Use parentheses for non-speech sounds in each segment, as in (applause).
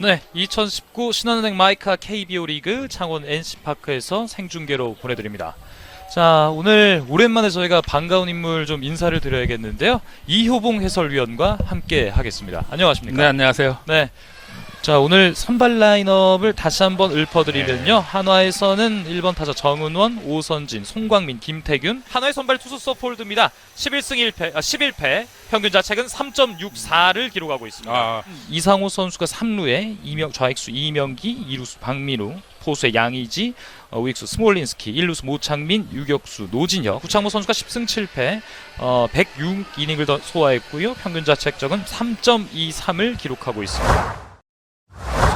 네, 2019 신한은행 마이카 KBO 리그 창원 NC파크에서 생중계로 보내드립니다. 자, 오늘 오랜만에 저희가 반가운 인물 좀 인사를 드려야겠는데요. 이효봉 해설위원과 함께 하겠습니다. 안녕하십니까? 네 안녕하세요. 네. 자, 오늘 선발 라인업을 다시 한번 읊어드리면요. 한화에서는 1번 타자 정은원, 오선진, 송광민, 김태균. 한화의 선발 투수 서폴드입니다. 11승 1패, 아, 11패. 평균 자책은 3.64를 기록하고 있습니다. 아, 이상호 선수가 3루에 이명 좌익수 이명기, 이루수 박민우, 포수의 양의지, 어, 우익수 스몰린스키, 일루수 모창민, 유격수 노진혁, 구창모 선수가 10승 7패, 어, 106이닝을 더 소화했고요. 평균 자책점은 3.23을 기록하고 있습니다.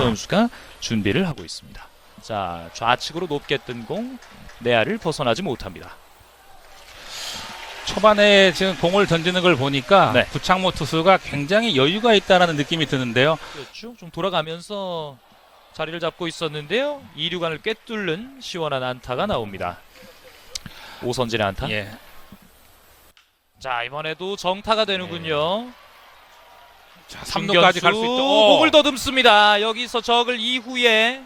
선수가 준비를 하고 있습니다. 자, 좌측으로 높게 뜬 공, 내야를 벗어나지 못합니다. 초반에 지금 공을 던지는 걸 보니까 네. 구창모 투수가 굉장히 여유가 있다라는 느낌이 드는데요. 그렇죠. 좀 돌아가면서 자리를 잡고 있었는데요. 이류간을 꿰뚫는 시원한 안타가 나옵니다. 오선진의 안타. 예. 자 이번에도 정타가 되는군요. 자, 3루까지 갈 수 있죠. 오! 공을 더듬습니다. 여기서 적을 이후에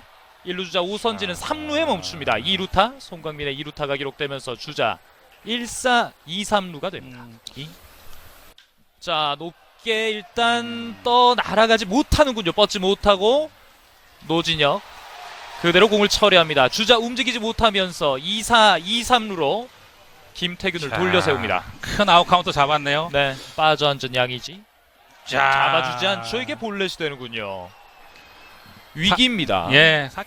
1루 주자 오선진은 아. 3루에 멈춥니다. 2루타 송광민의 2루타가 기록되면서 주자 1사 2, 3루가 됩니다. 음, 이- 자 높게 일단 떠 날아가지 못하는군요. 뻗지 못하고 노진혁 그대로 공을 처리합니다. 주자 움직이지 못하면서 2사 2, 3루로 김태균을 자. 돌려 세웁니다. 큰 아웃 카운트 잡았네요. 네 빠져 앉은 양이지 자. 잡아주지 않죠. 이게 볼넷이 되는군요. 위기입니다. 예. 사-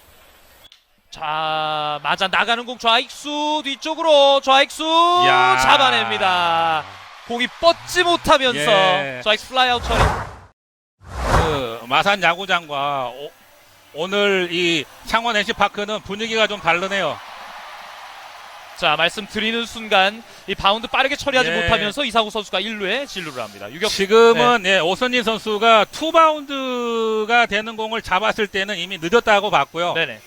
자 맞아 나가는 공 좌익수 뒤쪽으로 좌익수 야. 잡아냅니다. 공이 뻗지 못하면서 예. 좌익수 플라이아웃 처리. 그 마산 야구장과 오, 늘이 창원 NC 파크는 분위기가 좀 다르네요. 자 말씀드리는 순간 이 바운드 빠르게 처리하지 예. 못하면서 이상우 선수가 1루에 진루를 합니다. 유격 지금은 예, 오선진 선수가 투바운드가 되는 공을 잡았을 때는 이미 늦었다고 봤고요. 네네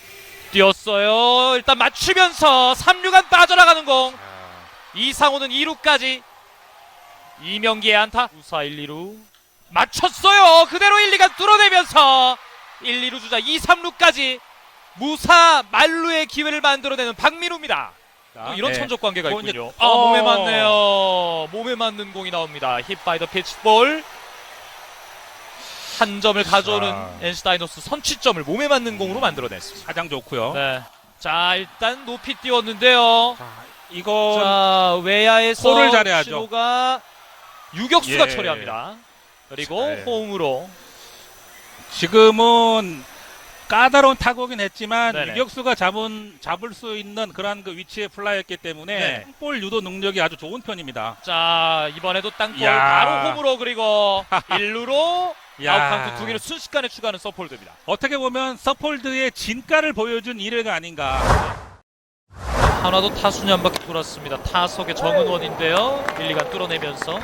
뛰었어요. 일단 맞추면서 3루간 빠져나가는 공. 이상호는 2루까지 이명기의 안타 우사 1, 2루 맞췄어요. 그대로 1, 2간 뚫어내면서 1, 2루 주자 2, 3루까지 무사 만루의 기회를 만들어내는 박민우입니다. 자, 또 이런 예. 천적 관계가 뭐 이제- 있군요. 아 어. 몸에 맞네요. 몸에 맞는 공이 나옵니다. 힙 바이 더 피치볼 한 점을 가져오는 자. NC 다이노스 선취점을 몸에 맞는 공으로 만들어냈습니다. 가장 좋고요. 네. 자 일단 높이 띄웠는데요. 자, 이거 자 외야에서 홀을 잘해야죠. 신호가 유격수가 예. 처리합니다. 그리고 네. 호응으로 지금은 까다로운 타구긴 했지만 네네. 유격수가 잡은 잡을 수 있는 그러한 그 위치의 플라이였기 때문에 네. 볼 유도 능력이 아주 좋은 편입니다. 자 이번에도 땅볼 야. 바로 홈으로 그리고 (laughs) 1루로 야. 아웃카운트 두 개를 순식간에 추가하는 서폴드입니다. 어떻게 보면 서폴드의 진가를 보여준 1회가 아닌가. 하나도 타순이 한 바퀴 돌았습니다. 타석의 정은원인데요. 1, 2간 뚫어내면서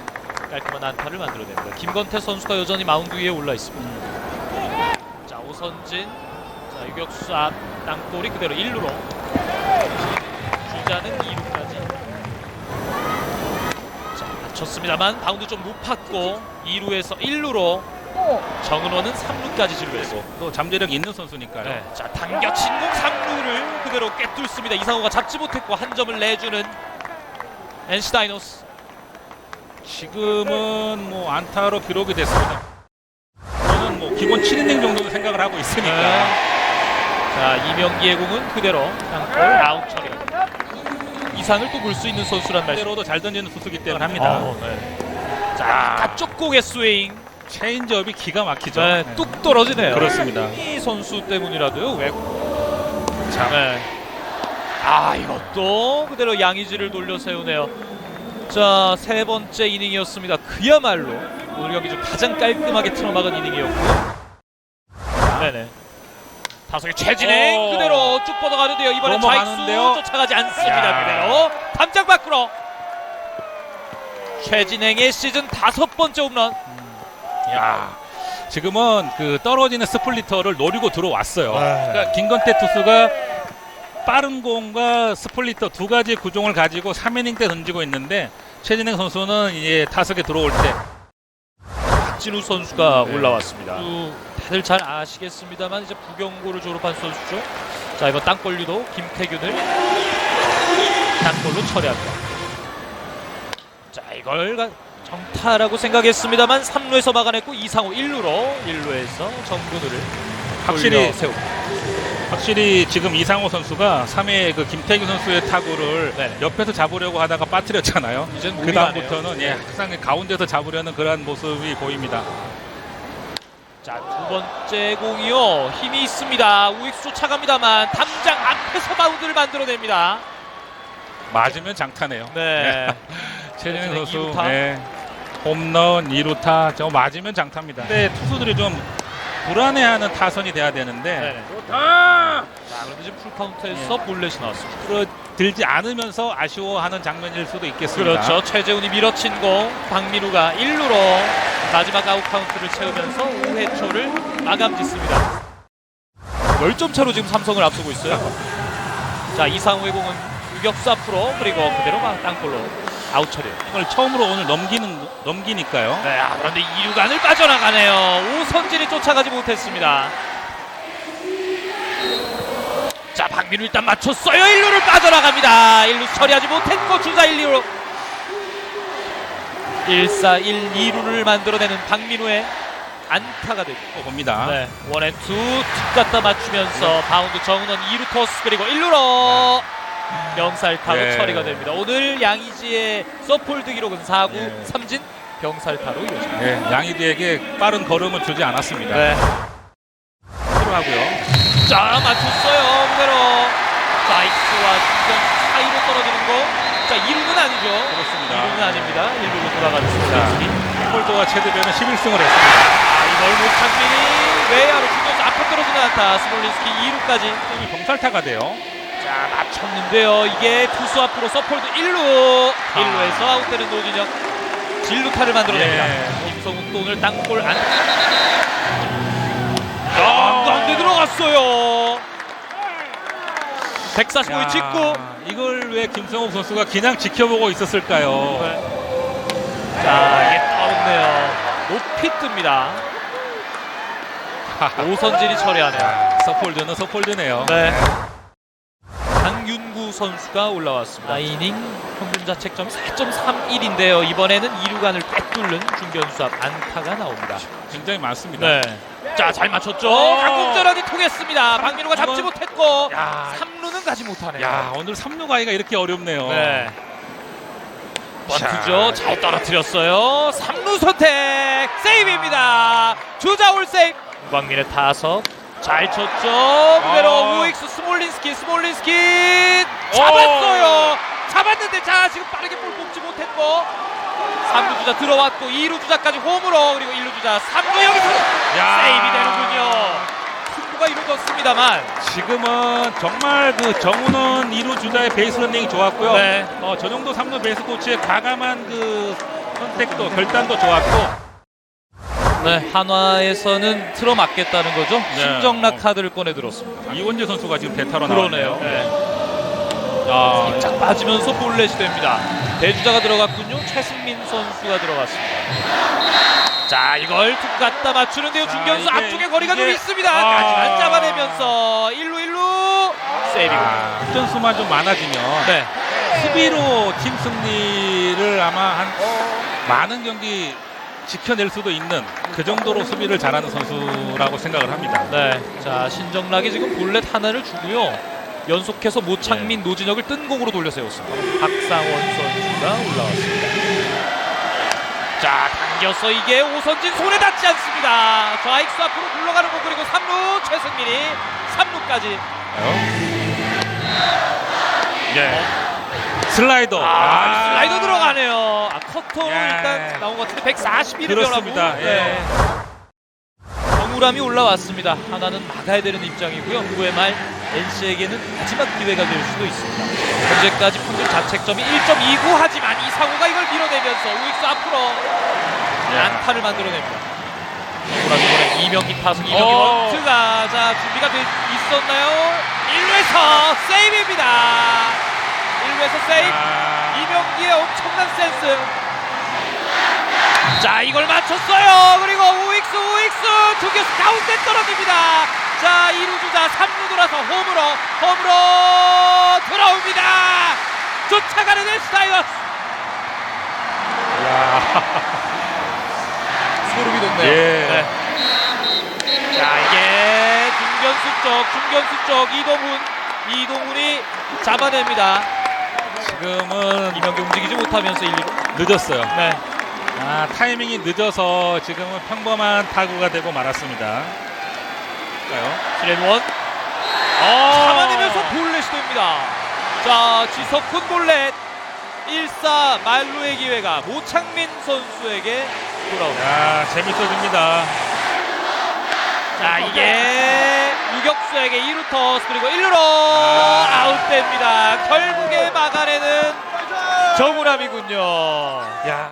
깔끔한 안타를 만들어냅니다. 김건태 선수가 여전히 마운드 위에 올라 있습니다. 자 오선진 자 유격수 앞 땅볼이 그대로 1루로 주자는 2루까지 자 맞췄습니다만 바운드 좀 높았고 2루에서 1루로 정은원은 3루까지 지루했고 또 잠재력 있는 선수니까요. 네, 자 당겨친 공 3루를 그대로 꿰뚫습니다. 이상호가 잡지 못했고 한 점을 내주는 NC 다이노스. 지금은 뭐 안타로 기록이 됐습니다. 저는 뭐 기본 7이닝 정도 생각을 하고 있으니까. 네. 자 이명기의 공은 그대로 땅볼 아웃 처리. 이상을 또 볼 수 있는 선수란 말씀. 대로도 잘 던지는 투수기 때문에 합니다. 어, 네. 자 가쪽 공의 스윙. 체인지업이 기가 막히죠. 네, 네. 뚝 떨어지네요. 그렇습니다. 이 선수 때문이라도요. 왜? 자, 네. 아 이것도 그대로 양의지를 돌려 세우네요. 자 세 번째 이닝이었습니다. 그야말로 오늘 경기 중 가장 깔끔하게 틀어막은 이닝이었고요. 네네. 다섯의 최진행 오. 그대로 쭉 뻗어가는데요. 이번엔 좌익수 넘어가는데요. 쫓아가지 않습니다. 야. 그대로 담장 밖으로. 최진행의 시즌 다섯 번째 홈런. 야, 지금은 그 떨어지는 스플리터를 노리고 들어왔어요. 네. 그러니까 김건태 투수가 빠른 공과 스플리터 두 가지 구종을 가지고 3이닝 때 던지고 있는데 최진행 선수는 이제 타석에 들어올 때 박진우 선수가 네. 올라왔습니다. 쭉 다들 잘 아시겠습니다만 이제 부경고를 졸업한 선수죠. 자 이번 땅볼리도 김태균을 땅볼로 처리합니다. 자 이걸 가- 정타라고 생각했습니다만 3루에서 막아냈고 이상호 1루로 1루에서 정근우를 확실히 세웁니다. 확실히 지금 이상호 선수가 3회 그 김태균 선수의 타구를 네. 옆에서 잡으려고 하다가 빠뜨렸잖아요. 그 다음부터는 예, 항상 가운데서 잡으려는 그러한 모습이 보입니다. 자 두 번째 공이요 힘이 있습니다. 우익수 쫓아갑니다만 담장 앞에서 바운드를 만들어냅니다. 맞으면 장타네요. 네. (laughs) 최진행 선수 이루타. 네. 홈런 2루타 저 맞으면 장타입니다. 근데 투수들이 좀 불안해하는 타선이 돼야 되는데 네. 아! 자 그런데 지금 풀카운트에서 볼넷이 나왔습니다. 들지 않으면서 아쉬워하는 장면일 수도 있겠습니다. 그렇죠. 최재훈이 밀어친 공 박민우가 1루로 마지막 아웃 카운트를 채우면서 5회 초를 마감 짓습니다. 10점 차로 지금 삼성을 앞서고 있어요. 자 이상우의 공은 유격수 앞으로 그리고 그대로 막 땅볼로 아웃 처리. 이걸 처음으로 오늘 넘기는 넘기니까요. 네, 아, 그런데 2루간을 빠져나가네요. 오선진이 쫓아가지 못했습니다. 자, 박민우 일단 맞췄어요. 1루를 빠져나갑니다. 1루 처리하지 못했고 주자 1, 2루. 1, 4, 1, 2루를 만들어내는 박민우의 안타가. 또 봅니다. 네, 원앤 투 툭 갖다 맞추면서 바운드 정은원 2루 토스 그리고 1루로 병살타로 네. 처리가 됩니다. 오늘 양의지의 서폴드 기록은 4구 네. 삼진 병살타로 이루어집니다. 예, 양희디에게 빠른 걸음을 주지 않았습니다. 네. 필요하고요. 자 맞췄어요 그대로 자익스와 중견 사이로 떨어지는 거. 자 2루는 아니죠. 그렇습니다. 2루는 아닙니다. 1루로 돌아가겠습니다. 폴도와 체드베는 11승을 했습니다. 아 이걸 모창민이 외야로 중견수 앞에 떨어지는 안타 스몰린스키 2루까지 이 병살타가 돼요. 자 맞췄는데요 이게 투수 앞으로 서폴드 1루 아. 1루에서 아웃되는 노진혁 진루타를 만들어냅니다 예. 김성욱 또 오늘 땅볼 안 아, 가운데 들어갔어요 145에 야, 찍고 이걸 왜 김성욱 선수가 그냥 지켜보고 있었을까요? 네. 자 이게 떨었네요 높이 뜹니다 (laughs) 오선진이 처리하네요 서폴드는 서폴드네요. 네. 강윤구 선수가 올라왔습니다. 4이닝 평균 자책점이 4.31인데요. 이번에는 2루간을 꿰뚫는 중견수 앞 안타가 나옵니다. 굉장히 많습니다. 네. 자, 잘 맞췄죠. 오. 강공전환이 통했습니다. 박민우가 잡지 못했고 야, 3 루는 가지 못하네요. 야 오늘 3루 가기가 이렇게 어렵네요. 네. 번트죠. 잘 떨어뜨렸어요. 3루 선택. 세이브입니다. 주자 올 세이브. 광민의 타석. 잘 쳤죠. 그대로 아. 우익수 스몰린스키 스몰린스키 잡았어요. 잡았는데 자 지금 빠르게 볼 뽑지 못했고 3루 주자 들어왔고 2루 주자까지 홈으로 그리고 1루 주자 3루 여기서 야. 세이브 되는군요. 승부가 이루어졌습니다만 지금은 정말 그 정우는 2루 주자의 베이스 런닝이 좋았고요. 네. 어, 전용도 3루 베이스 코치의 과감한 그 선택도 결단도 좋았고 네, 한화에서는 틀어 맞겠다는 거죠. 네. 심정락 카드를 꺼내 들었습니다. 이원재 선수가 지금 대타로 그러네요. 나왔네요. 네. 아, 살짝 빠지면서 볼넷이 됩니다. 대주자가 들어갔군요. 최승민 선수가 들어갔습니다. 자, 이걸 툭 갖다 맞추는데요. 자, 중견수 이게- 앞쪽에 거리가 좀 이게- 있습니다. 아. 하지만 잡아내면서 1루 1루 세이빙. 아, 득점수만 좀 많아지면 네. 수비로 팀 승리를 아마 한 많은 경기 지켜낼 수도 있는 그 정도로 수비를 잘하는 선수라고 생각을 합니다. 네. 자, 신정락이 지금 볼넷 하나를 주고요. 연속해서 모창민, 노진혁을 뜬 공으로 돌려 세웠습니다. 박상원 선수가 올라왔습니다. 자, 당겨서 이게 오선진 손에 닿지 않습니다. 좌익수 앞으로 굴러가는 공 그리고 3루 최승민이 3루까지. 예. 슬라이더. 아, 슬라이더 들어가네요. 아, 커터 예. 일단 나온 것 같은데 141을 그렇습니다. 변하고. 예. 정우람이 올라왔습니다. 하나는 막아야 되는 입장이고요. 9회 말 NC에게는 마지막 기회가 될 수도 있습니다. 현재까지 평균 자책점이 1.29 하지만 이상우가 이걸 밀어내면서 우익수 앞으로 예. 안타를 만들어냅니다. 이번에 이명기 타석 이명기 오. 원투가 자 준비가 돼 있었나요? 1루에서 세이브입니다. 1루에서 세이브. 아, 이명기의 엄청난 센스. 자 이걸 맞췄어요 그리고 우익수 우익수 투교수 가운데 떨어집니다 자 2루 주자 3루 돌아서 홈으로 홈으로 돌아옵니다 쫓아가는 스타이어스 (laughs) 소름이 돋네요. 예. 자 이게 중견수 쪽 중견수 쪽 이동훈 이동훈이 잡아냅니다 지금은 이명기 움직이지 못하면서 1, 2루 늦었어요. 네. 아, 타이밍이 늦어서 지금은 평범한 타구가 되고 말았습니다. 볼까요? 7원 잡아내면서 볼넷 시도입니다 자 지석훈 볼넷 1사 말루의 기회가 모창민 선수에게 돌아옵니다 야, 재밌어집니다. 자 이게 유격수에게 2루 토스 그리고 1루로 아. 아웃됩니다 결국에 막아내는 정우람이군요 야,